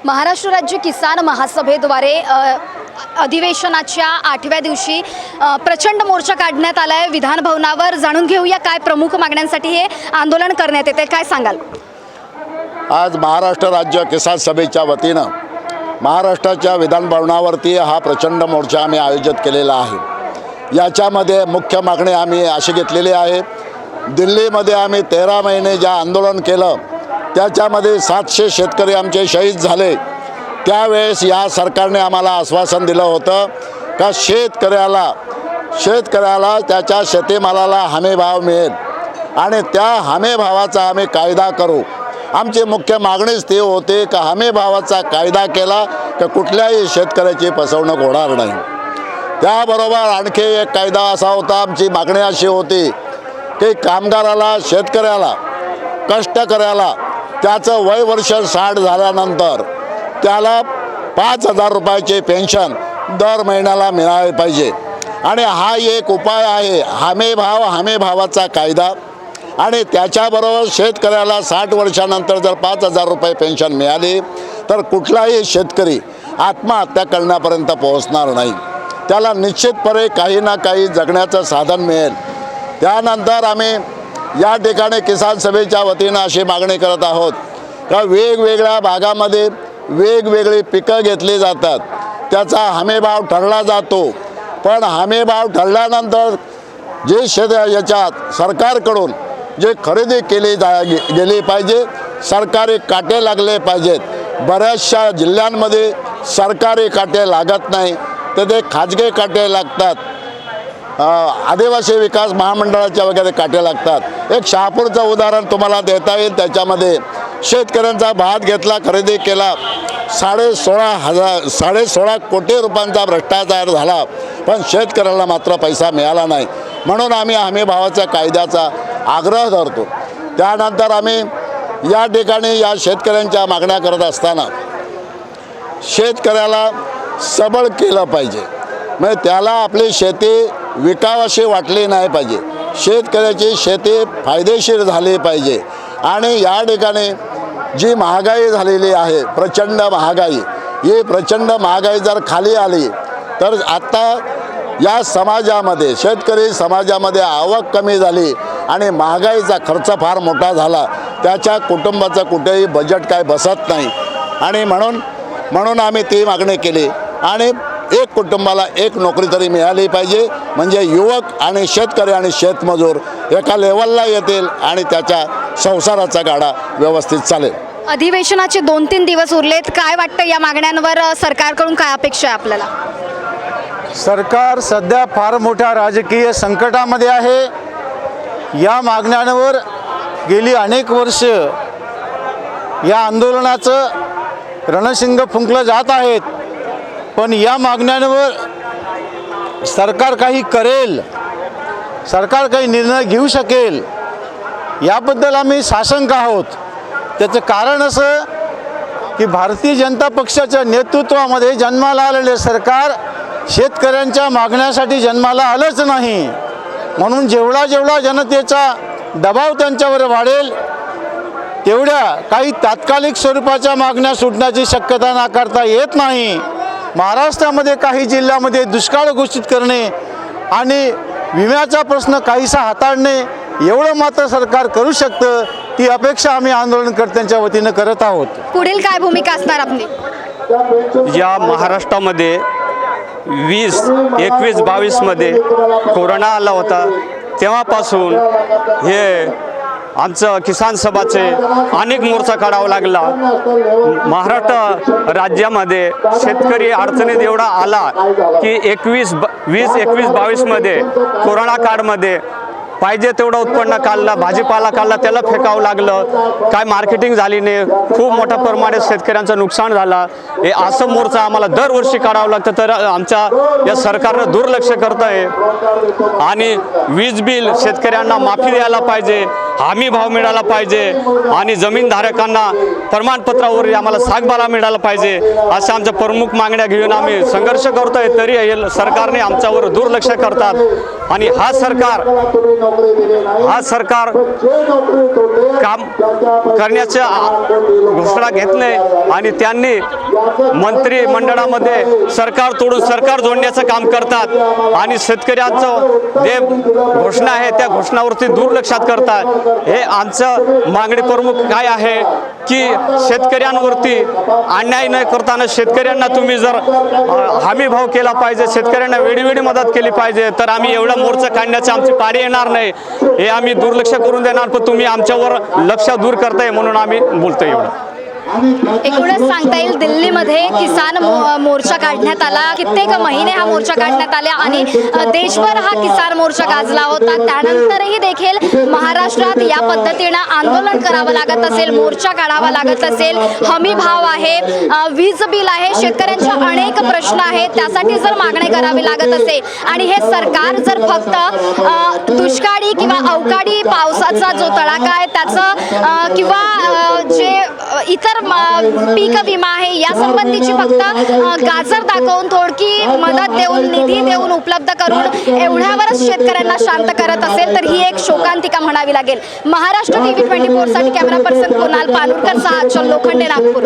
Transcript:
महाराष्ट्र राज्य किसान महासभेद्वारे अधिवेशनाच्या आठव्या दिवशी प्रचंड मोर्चा काढण्यात आला आहे विधानभवनावर जाणून घेऊया काय प्रमुख मागण्यांसाठी हे आंदोलन करण्यात येते. काय सांगाल? आज महाराष्ट्र राज्य किसान सभेच्या वतीनं महाराष्ट्राच्या विधानभवनावरती हा प्रचंड मोर्चा आम्ही आयोजित केलेला आहे. याच्यामध्ये मुख्य मागणी आम्ही अशी घेतलेली आहे. दिल्लीमध्ये आम्ही तेरा महिने ज्या आंदोलन केलं त्याच्यामध्ये सातशे शेतकरी आमचे शहीद झाले. त्यावेळेस या सरकारने आम्हाला आश्वासन दिलं होतं का शेतकऱ्याला शेतकऱ्याला त्याच्या शेतीमालाला हमीभाव मिळेल. आणि त्या हमीभावाचा आम्ही कायदा करू. आमची मुख्य मागणीच ती होती का हमीभावाचा कायदा केला तर कुठल्याही शेतकऱ्याची फसवणूक होणार नाही. त्याबरोबर आणखी एक कायदा असा होता आमची मागणी अशी होती की कामगाराला शेतकऱ्याला कष्टकऱ्याला त्याचं वय वर्ष साठ झाल्यानंतर त्याला पाच हजार रुपयाचे पेन्शन दर महिन्याला मिळाले पाहिजे. आणि हा एक उपाय आहे हमीभाव हमीभावाचा कायदा. आणि त्याच्याबरोबर शेतकऱ्याला साठ वर्षानंतर जर पाच हजार रुपये पेन्शन मिळाली तर कुठलाही शेतकरी आत्महत्या करण्यापर्यंत पोहोचणार नाही. त्याला निश्चितपणे काही ना काही जगण्याचं साधन मिळेल. त्यानंतर आम्ही या ठिकाणी किसान सभेच्या वतीनं अशी मागणी करत आहोत. का वेगवेगळ्या भागामध्ये वेगवेगळी पिकं घेतली जातात. त्याचा हमीभाव ठरला जातो. पण हमीभाव ठरल्यानंतर जे शेत याच्यात सरकारकडून जे खरेदी केली जा गे- गेली पाहिजे सरकारी काटे लागले पाहिजेत. बऱ्याचशा जिल्ह्यांमध्ये सरकारी काटे लागत नाही तर ते खाजगी काटे लागतात. आदिवासी विकास महामंडळाच्या वगैरे काटे लागतात. एक शहापूरचं उदाहरण तुम्हाला देता येईल. त्याच्यामध्ये शेतकऱ्यांचा भात घेतला खरेदी केला. साडे सोळा हजार साडे सोळा कोटी रुपयांचा भ्रष्टाचार झाला. पण शेतकऱ्याला मात्र पैसा मिळाला नाही. म्हणून आम्ही हमी भावाच्या कायद्याचा आग्रह धरतो. त्यानंतर आम्ही या ठिकाणी या शेतकऱ्यांच्या मागण्या करत असताना शेतकऱ्याला सबळ केलं पाहिजे. म्हणजे त्याला आपली शेती विकावाशी वाटली नाही पाहिजे. शेतकऱ्याची शेती फायदेशीर झाली पाहिजे. आणि या ठिकाणी जी महागाई झालेली आहे प्रचंड महागाई ही प्रचंड महागाई जर खाली आली तर आत्ता या समाजामध्ये शेतकरी समाजामध्ये आवक कमी झाली आणि महागाईचा खर्च फार मोठा झाला. त्याच्या कुटुंबाचं कुठेही बजेट काय बसत नाही. आणि म्हणून म्हणून आम्ही ती मागणी केली. आणि एक कुटुंबाला एक नोकरी तरी मिळाली पाहिजे. म्हणजे युवक आणि शेतकरी आणि शेतमजूर एका लेवलला येतील आणि त्याच्या संसाराचा गाडा व्यवस्थित चालेल. अधिवेशनाचे दोन तीन दिवस उरलेत. काय वाटतं या मागण्यांवर सरकारकडून काय अपेक्षा आहे आपल्याला? सरकार सध्या फार मोठ्या राजकीय संकटामध्ये आहे. या मागण्यांवर गेली अनेक वर्ष या आंदोलनाचं रणशिंग फुंकलं जात आहेत. पण या मागण्यांवर सरकार काही करेल सरकार काही निर्णय घेऊ शकेल याबद्दल आम्ही साशंक आहोत. त्याचं कारण असं की भारतीय जनता पक्षाच्या नेतृत्वामध्ये जन्माला आलेले सरकार शेतकऱ्यांच्या मागण्यासाठी जन्माला आलंच नाही. म्हणून जेवढा जेवढा जनतेचा दबाव त्यांच्यावर वाढेल तेवढ्या काही तात्कालिक स्वरूपाच्या मागण्या सुटण्याची शक्यता नाकारता येत नाही. महाराष्ट्रामध्ये काही जिल्ह्यामध्ये दुष्काळ घोषित करणे आणि विम्याचा प्रश्न काहीसा हाताळणे एवढं मात्र सरकार करू शकतं ती अपेक्षा आम्ही आंदोलनकर्त्यांच्या वतीनं करत आहोत. पुढील काय भूमिका असणार आपली? या महाराष्ट्रामध्ये वीस एकवीस बावीसमध्ये कोरोना आला होता. तेव्हापासून हे आमचं किसान सभाचे अनेक मोर्चा काढावा लागला. महाराष्ट्र राज्यामध्ये शेतकरी अडचणीत एवढा आला की एकवीस ब वीस एकवीस बावीसमध्ये कोरोना काळमध्ये पाहिजे तेवढं उत्पन्न काढलं भाजीपाला काढला त्याला फेकावं लागलं. काय मार्केटिंग झाली नाही. खूप मोठ्या प्रमाणात शेतकऱ्यांचं नुकसान झालं. हे असं मोर्चा आम्हाला दरवर्षी काढावं लागतं. तर आमच्या या सरकारनं दुर्लक्ष करत आहे आणि वीज बिल शेतकऱ्यांना माफी द्यायला पाहिजे. हमी भाव मिळाला पाहिजे आणि जमीनधारकांना प्रमाणपत्रावर आम्हाला सातबारा मिळाला पाहिजे अशा आमच्या प्रमुख मागण्या घेऊन आम्ही संघर्ष करतोय तरी सरकारने आमच्यावर दुर्लक्ष करतात. आणि हा सरकार हा सरकार काम करण्याच्या घोषणा घेत नाही आणि त्यांनी मंत्रिमंडळामध्ये सरकार तोडून सरकार जोडण्याचं काम करतात आणि शेतकऱ्यांचं जे घोषणा आहे त्या घोषणावरती दुर्लक्षात करतात. हे आमचं मागणी प्रमुख काय आहे की शेतकऱ्यांवरती अन्याय न करताना शेतकऱ्यांना तुम्ही जर हमी भाव केला पाहिजे शेतकऱ्यांना वेळीवेळी मदत केली पाहिजे तर आम्ही एवढा मोर्चा काढण्याची आमची पाडी येणार नाही. हे आम्ही दुर्लक्ष करून देणार पण तुम्ही आमच्यावर लक्ष दूर करताय म्हणून आम्ही बोलतोय एवढं. एकूणच सांगता येईल दिल्लीमध्ये किसान मो- मोर्चा काढण्यात आला. कित्येक महिने हा मोर्चा काढण्यात आला आणि देशभर हा किसान मोर्चा गाजला होता. त्यानंतरही देखील महाराष्ट्रात या पद्धतीनं आंदोलन करावं लागत असेल मोर्चा काढावा लागत असेल. हमी भाव आहे वीज बिल आहे शेतकऱ्यांचे अनेक प्रश्न आहेत. त्यासाठी जर मागणी करावी लागत असेल आणि हे सरकार जर फक्त दुष्काळी किंवा अवकाळी पावसाचा जो तडाखा आहे त्याचं किंवा जे इतर म- पीक विमा आहे या संबंधीची फक्त गाजर दाखवून थोडकी मदत देऊन निधी देऊन उपलब्ध करून एवढ्यावरच शेतकऱ्यांना शांत करत असेल तर ही एक शोकांतिका म्हणावी लागेल. महाराष्ट्र टीव्ही ट्वेंटी फोरसाठी कॅमेरा पर्सन कुणाल पानूरकर सहा लोखंडे नागपूर.